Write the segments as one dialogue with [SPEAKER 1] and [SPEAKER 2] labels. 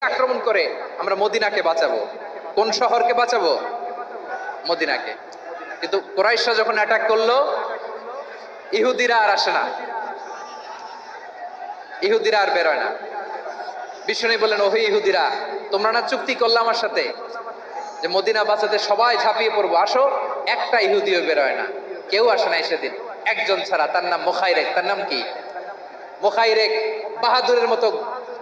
[SPEAKER 1] আক্রমণ করে, আমরা মদিনাকে বাঁচাবো। কোন শহরকে বাঁচাবো? মদিনাকে। কিন্তু কোরাইশা যখন অ্যাটাক করল, ইহুদিরা আর আসে না। ইহুদিরা আর বেরোয় না। বিষ্ণু বললেন, ওহে ইহুদিরা, তোমরা না চুক্তি করলে আমার সাথে যে মদিনা বাঁচাতে সবাই ঝাঁপিয়ে পড়ব? আসো, একটা ইহুদিও বেরোয় না। কেউ আসে না সেদিন। একজন ছাড়া, তার নাম মোখাইরেক। তার নাম কি? মোখাইরেক বাহাদুরের মতো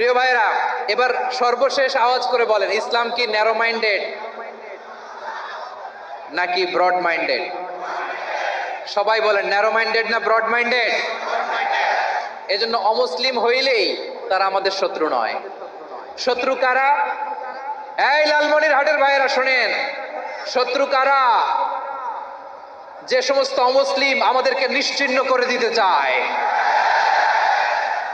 [SPEAKER 1] প্রিয় ভাইরা এবার সর্বশেষ আওয়াজ করে বলেন, ইসলাম কি ন্যারো মাইন্ডেড নাকি ব্রড মাইন্ডেড সবাই বলেন ন্যারো মাইন্ডেড না ব্রড মাইন্ডেড এজন্য অমুসলিম হইলেই তারা আমাদের শত্রু নয়। শত্রু কারা? এই লালমনির হাটের ভাইয়েরা শোনেন, শত্রু কারা? যে সমস্ত অমুসলিম আমাদেরকে নিশ্চিহ্ন করে দিতে চায়।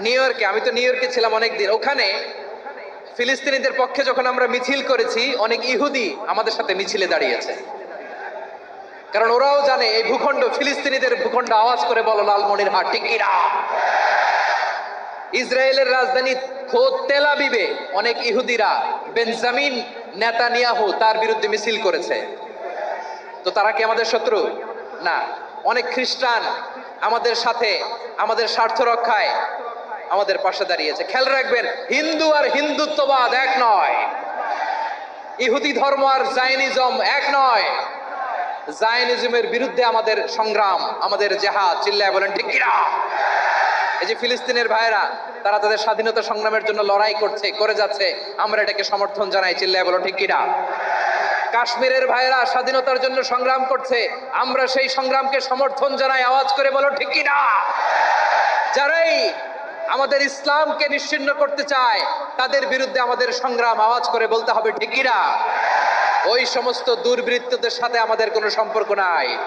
[SPEAKER 1] নিউ ইয়র্কে আমি তো নিউ ইয়র্কে ছিলাম অনেকদিন। ওখানে ফিলিস্তিনিদের পক্ষে যখন আমরা মিছিল করেছি, অনেক ইহুদি আমাদের সাথে মিছিলে দাঁড়িয়েছে। কারণ ওরাও জানে এই ভূখণ্ড, ফিলিস্তিনিদের ভূখণ্ড আওয়াজ করে বলো লালমনির হাট টিকিরা ইসরায়েলের রাজধানী খোদ তেল আবিবে, অনেক ইহুদিরা বেঞ্জামিন নেতানিয়াহু তার বিরুদ্ধে মিছিল করেছে। তো তারা কি আমাদের শত্রু? না। অনেক খ্রিস্টান আমাদের সাথে, আমাদের স্বার্থ রক্ষায় আমাদের পাশে দাঁড়িয়েছে। খেয়াল রাখবেন, হিন্দু আর হিন্দুত্ববাদ এক নয়। ইহুদি ধর্ম আর জাইনিজম এক নয়। জায়নিজমের বিরুদ্ধে আমাদের সংগ্রাম, আমাদের জেহাদ, চিল্লায় বলেন, ঠিক কিনা? এই যে ফিলিস্তিনের ভাইরা তারা তাদের স্বাধীনতা সংগ্রামের জন্য লড়াই করছে, করে যাচ্ছে, আমরা এটাকে সমর্থন জানাই, চিল্লায় বলো, ঠিক কিনা? কাশ্মীরের ভাইরা স্বাধীনতার জন্য সংগ্রাম করছে, আমরা সেই সংগ্রামকে সমর্থন জানাই, আওয়াজ করে বলো, ঠিক কিনা? যারাই আমাদের ইসলামকে নিশ্চিন্ন করতে চায়, তাদের বিরুদ্ধে আমাদের সংগ্রাম আওয়াজ করে বলতে হবে, ঠিক কিনা? ওই সমস্ত দুর্বৃত্তদের সাথে আমাদের কোনো সম্পর্ক নাই।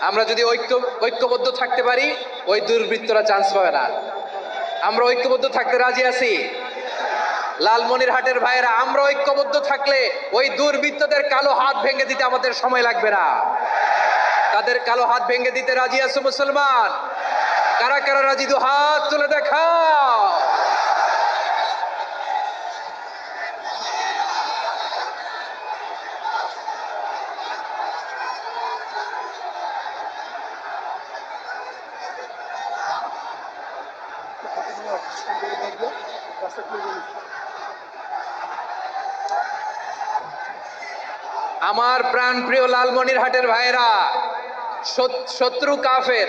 [SPEAKER 1] আমরা যদি ঐক্য, ঐক্যবদ্ধ থাকতে পারি, ওই দুর্বৃত্তরা চান্স পাবে না। আমরা ঐক্যবদ্ধ থাকতে রাজি আছি। লালমনির হাটের ভাইয়েরা, আমরা ঐক্যবদ্ধ থাকলে ওই দুর্বৃত্তদের কালো হাত ভেঙে দিতে আমাদের সময় লাগবে না। তাদের কালো হাত ভেঙে দিতে রাজি আছো মুসলমান? কারা কারা রাজি? দু হাত তুলে দেখা আমার প্রাণ প্রিয় লালমনির হাটের ভাইয়েরা শত্রু কাফের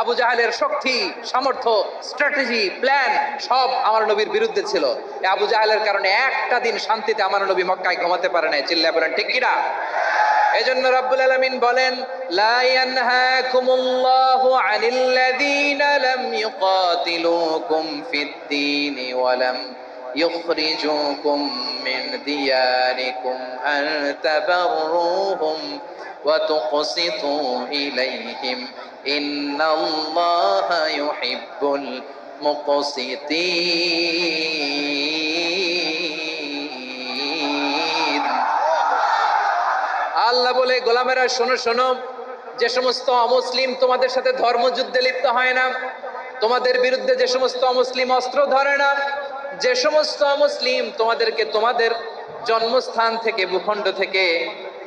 [SPEAKER 1] আবু জাহেলের শক্তি সামর্থ্য স্ট্র্যাটেজি প্ল্যান সব আমার নবীর বিরুদ্ধে ছিল এই আবু জাহেলের কারণে একটা দিন শান্তিতে আমার নবী মক্কায় ঘুমাতে পারে নাই চিল্লা বলেন ঠিক কিনা এজন্য রাব্বুল আলামিন বলেন লা ইয়ানহাকুমুল্লাহু আনিল্লাযীনা লাম ইউকাতিলুকুম ফিদ-দীন ওয়া লাম يخرجوكم من دياركم أن تبروهم وتقسطوا إليهم ইন্নাল্লাহা ইউহিব্বুল মুকসিতিন। আল্লাহ বলে, গোলামেরা, শোনো শোনো, যে সমস্ত অমুসলিম তোমাদের সাথে ধর্মযুদ্ধে লিপ্ত হয় না, তোমাদের বিরুদ্ধে যে সমস্ত অমুসলিম অস্ত্র ধরে না, যে সমস্ত অমুসলিম তোমাদেরকে তোমাদের জন্মস্থান থেকে, ভূখণ্ড থেকে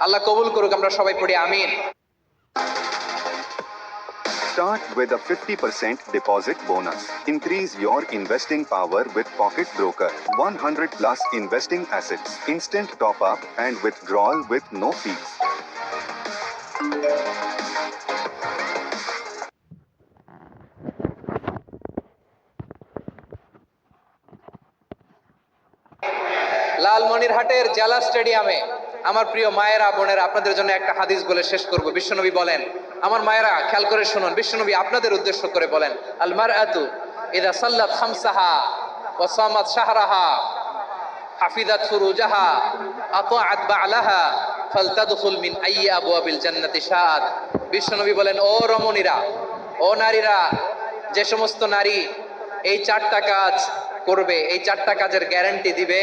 [SPEAKER 1] আল্লাহ কবুল করুক আমরা সবাই পড়ি আমিন
[SPEAKER 2] Start with a 50% deposit bonus. Increase your investing power with Pocket Broker. 100 plus investing assets, instant top up and withdrawal with no fees.
[SPEAKER 1] লালমনিরহাটের জেলা স্টেডিয়ামে আমার প্রিয় মায়েরা, বোনেরা, আপনাদের জন্য একটা হাদিস বলে শেষ করব। বিশ্বনবী বলেন, আমার মায়েরা, খেয়াল করে শুনুন, বিশ্বনবী আপনাদের উদ্দেশ্য করে বলেন আলমার আতু ইদা সাল্লাত খামসাহা ওসামাত শাহরাহা হাফিদাত ফুরুজাহা, আতাআত বালাহা, ফালতাদখুল মিন আইয়ি আবওয়াবিল জান্নাতি শাআত। বিশ্বনবী বলেন, ও রমণীরা, ও নারীরা, যে সমস্ত নারী এই চারটা কাজ করবে, এই চারটা কাজের গ্যারান্টি দিবে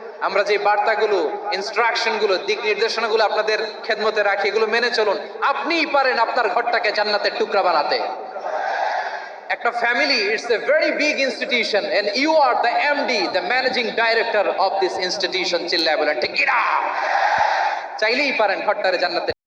[SPEAKER 1] আমরা যে বার্তাগুলো ইনস্ট্রাকশনগুলো দিক নির্দেশনাগুলো আপনাদের খেদমতে রাখি, এগুলো মেনে চলুন। আপনিই পারেন আপনার ঘরটাকে জান্নাতে টুকরা বানাতে। একটা family it's a very big institution and you are the MD the managing director of this institution চিল্লায় বলেন, ঠিক চাইলেই পারেন ঘরটারে জান্নাতে